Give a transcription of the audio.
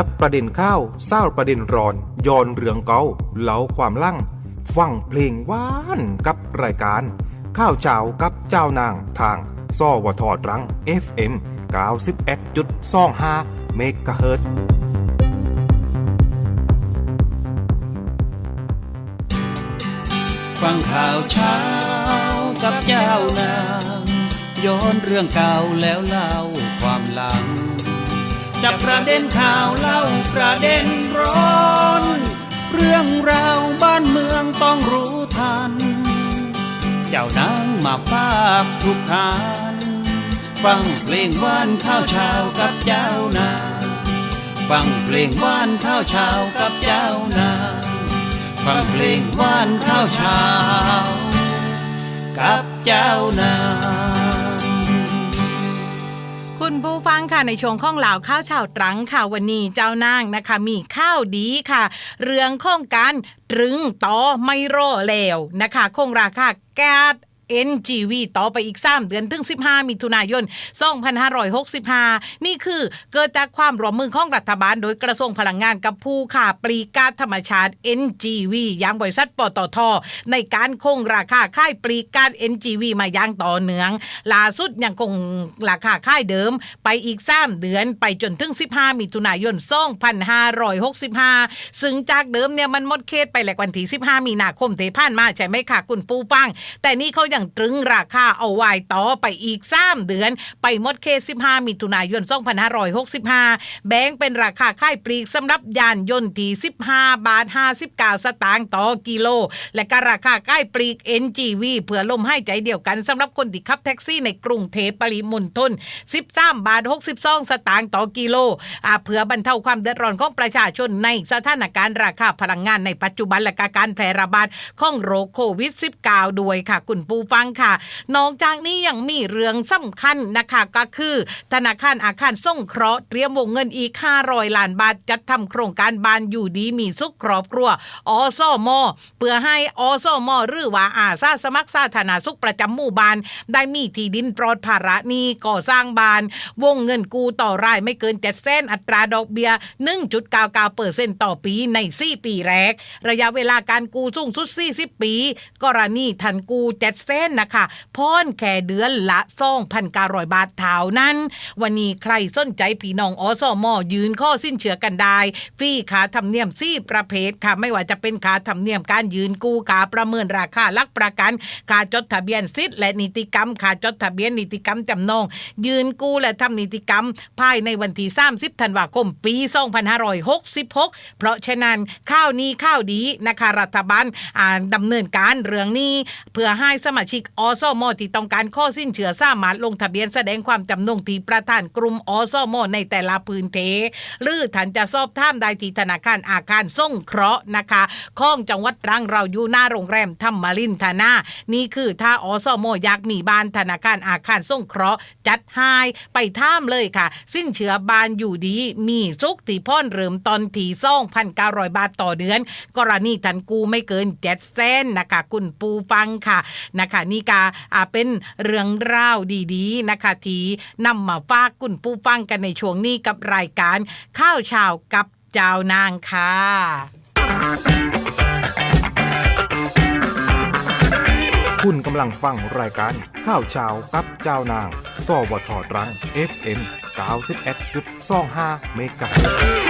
จับประเด็นข้าวเศร้าประเด็นร้อนย้อนเรื่องเกาเล่าความลั่ง ฟังเพลงหวานกับรายการ ข้าวเช้ากับเจ้านางทางซอวทตรัง FM 91.25เมกะเฮิรตซ์ฟังข่าวเช้ากับเจ้านาง ย้อนเรื่องเก่าแล้วเล่าความหลัง จับประเด็นข่าวเล่าประเด็นร้อน เรื่องราวบ้านเมืองต้องรู้ทัน เจ้านางมาภาคทุกทาน ฟังเพลงว่านข้าวเช้ากับเจ้านางฟังเพลงว่านข้าวเช้ากับเจ้านางฟังเพลงว่านข้าวเช้ากับเจ้านาง ผู้ฟังค่ะในช่วงข้องเหล่าข้าวชาวตรังค่ะวันนี้เจ้านางนะคะ มีข้าวดีค่ะ เรื่องข้องการตรึงต่อไม่รอแล้วนะคะ คงราคาแก๊ส NGV ต่อไปอีก 3 เดือนถึง 15 มิถุนายน 2565 นี่คือเกิดจากความร่วมมือของรัฐบาล โดยกระทรวงพลังงานกับผู้ข่าปลีกาธรรมชาติ NGV อย่างบริษัทปตท ในการคงราคาค่ายปลีกา NGV มาอย่างต่อเนื่องล่าสุดยังคงราคาค่ายเดิมไปอีก 3 เดือนไปจนถึง 15 มิถุนายน 2565 ซึ่งจากเดิมเนี่ยมันหมดเขตไปแหลกวันที่ 15 มีนาคมเทผ่านมาใช่ไหมคะคุณปูปัง แต่นี่เขายังตรึงราคาเอาไว้ต่อไปอีก 3 เดือน ไปหมดเขต15มิถุนายน 2565 แบ่งเป็นราคาค่ายปลีกสำหรับยานยนต์ที่15 บาท 59 สตางค์ต่อกิโล และก็ราคาค่ายปลีก NGV เพื่อลมให้ใจเดียวกันสำหรับคนที่ขับแท็กซี่ในกรุงเทพปริมณฑล13 บาท 62 สตางค์ต่อกิโลเพื่อบรรเทาความเดือดร้อนของประชาชนในสถานการณ์ราคาพลังงานในปัจจุบันและก็การแพร่ระบาดของโรคโควิด -19 ด้วยค่ะคุณปูฟังค่ะ นอกจากนี้ยังมีเรื่องสำคัญนะคะก็คือ ธนาคารอาคารส่งเคราะห์เตรียมวงเงินอีก500ล้านบาทจัดทำโครงการบ้านอยู่ดีมีสุขครอบครัวอสมเพื่อให้อสมหรือว่าอาสาสมัครสาธารณสุขประจำหมู่บ้านได้มีที่ดินปลอดภาระนี้ก่อสร้างบ้าน วงเงินกู้ต่อรายไม่เกิน7แสนอัตราดอกเบี้ย1.99%ต่อปีใน 4 ปีแรก ระยะเวลาการกู้สูงสุด 40 ปี กรณีทันกู้7แสนนะคะพ่อนแค่เดือนละ2,900บาทเท่านั้น วันนี้ใครสนใจพี่น้องอสมยืนข้อสิ้นเชื่อกันได้ฟรีค่าธรรมเนียมสี่ประเภทค่ะ ไม่ว่าจะเป็นค่าธรรมเนียมการยืนกู้ค่าประเมินราคาลักประกันค่าจดทะเบียนสิทธิ์และนิติกรรมค่าจดทะเบียนนิติกรรมจำนอง ยืนกู้และทำนิติกรรม ภายในวันที่30ธันวาคมปี2566 เพราะฉะนั้นข้าวนี้ข้าวดีนะคะรัฐบาลอ่าดำเนินการเรื่องนี้ เพื่อให้สมาชิกอสมที่ต้องการข้อสิ้นเชื่อสามารถลงทะเบียนแสดงความจำนงที่ประธานกลุ่มอสมในแต่ละพื้นเทหรือท่านจะสอบถามได้ที่ธนาคารอาคารส่งเคราะห์นะคะข้องจังหวัดตรังเราอยู่หน้าโรงแรมธรรมรินทนา นี่คือถ้าอสมอยากมีบ้านธนาคารอาคารส่งเคราะห์จัดให้ไปท่ามเลยค่ะ สิ้นเชื่อบานอยู่ดี มีสุกที่พ่อนเริ่มตอนที่ซ่องพันเก้าร้อยบาทต่อเดือน กรณีทันกูไม่เกินเจ็ดเส้นนะคะ คุณปูฟังค่ะนะคะนี่กาอ่าเป็นเรื่องราวดีๆนะคะที่นำมาฝากคุณปูฟังกันในช่วงนี้กับรายการข้าวช้ากับเจ้านางค่ะคุณกำลังฟังรายการข้าวเช้ากับเจ้านางสวทตรัง FM 91.25เมกะ